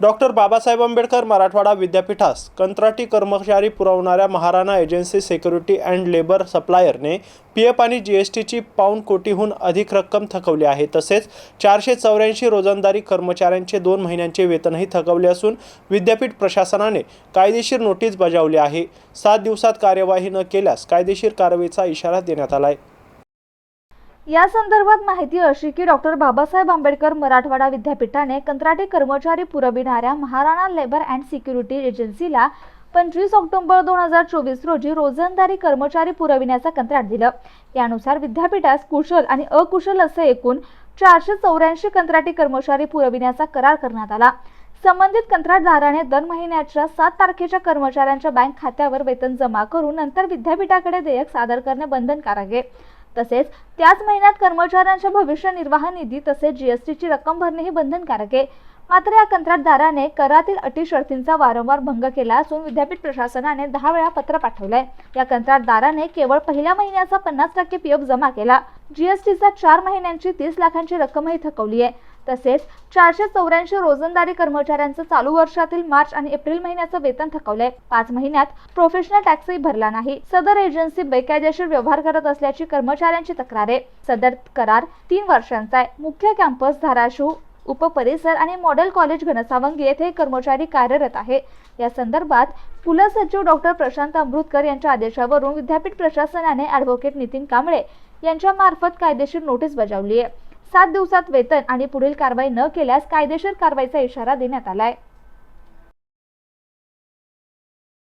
Doctor Babasaheb Ambedkar Marathwada विद्यापीठास कंत्राटी कर्मचारी पुरवणाऱ्या Maharana agency security and labour सप्लायरने P F आणि जी एस टीची पाऊण कोटीहून अधिक रक्कम थकवली आहे. तसेच चारशे चौऱ्याऐंशी रोजंदारी कर्मचाऱ्यांचे दोन महिन्यांचे वेतनही थकवले असून विद्यापीठ प्रशासनाने कायदेशीर नोटीस बजावली आहे. सात दिवसात कार्यवाही न केल्यास कायदेशीर कारवाईचा इशारा देण्यात आला आहे या संदर्भात माहिती अशी की डॉक्टर बाबासाहेब आंबेडकर मराठवाडा विद्यापीठाने कंत्राटी कर्मचारी पुरविणाऱ्या महाराणा लेबर अँड सिक्युरिटी एजन्सीला पंचवीस ऑक्टोबर दोन हजार चोवीस रोजी रोजंदारी कर्मचारी पुरविण्याचं कंत्राट दिलं. यानुसार विद्यापीठास कुशल आणि अकुशल असे एकूण चारशे चौऱ्याऐंशी कंत्राटी कर्मचारी पुरविण्याचा करार करण्यात आला. संबंधित कंत्राटदाराने दर महिन्याच्या सात तारखेच्या कर्मचाऱ्यांच्या बँक खात्यावर वेतन जमा करून नंतर विद्यापीठाकडे देयक सादर करणे बंधनकारक आहे. तसेच त्याच महिन्यात कर्मचाऱ्यांच्या भविष्य निर्वाह निधी तसेच जीएसटीची रक्कम भरणे हे बंधनकारक आहे. मात्र या कंत्राटदाराने करातील अटी शर्तींचा वारंवार भंग केला असून विद्यापीठ प्रशासनाने दहा वेळा पत्र पाठवलंय. या कंत्राटदाराने केवळ पहिल्या महिन्याचा पन्नास टक्के पीएफ जमा केला. जीएसटीचा चार महिन्यांची तीस लाखांची रक्कमही थकवली आहे. तसेच चारशे चौऱ्याऐंशी रोजंदारी कर्मचाऱ्यांचं चालू वर्षातील मार्च आणि एप्रिल महिन्याचं वेतन थकवलंय. पाच महिन्यात प्रोफेशनल टॅक्सही भरला नाही. सदर एजन्सी बेकायदेशीर व्यवहार करत असल्याची कर्मचाऱ्यांची तक्रार आहे. सदर करार तीन वर्षांचा आहे. मुख्य कॅम्पस धाराशिव उपपरिसर आणि मॉडेल कॉलेज घनसावंगी येथे हे कर्मचारी कार्यरत आहे. या संदर्भात कुलसचिव डॉक्टर प्रशांत अमृतकर यांच्या आदेशावरून विद्यापीठ प्रशासनाने ॲडव्होकेट नितीन कांबळे यांच्यामार्फत कायदेशीर नोटीस बजावली आहे. सात दिवसात वेतन आणि पुढील कारवाई न केल्यास कायदेशीर कारवाईचा इशारा देण्यात आलाय.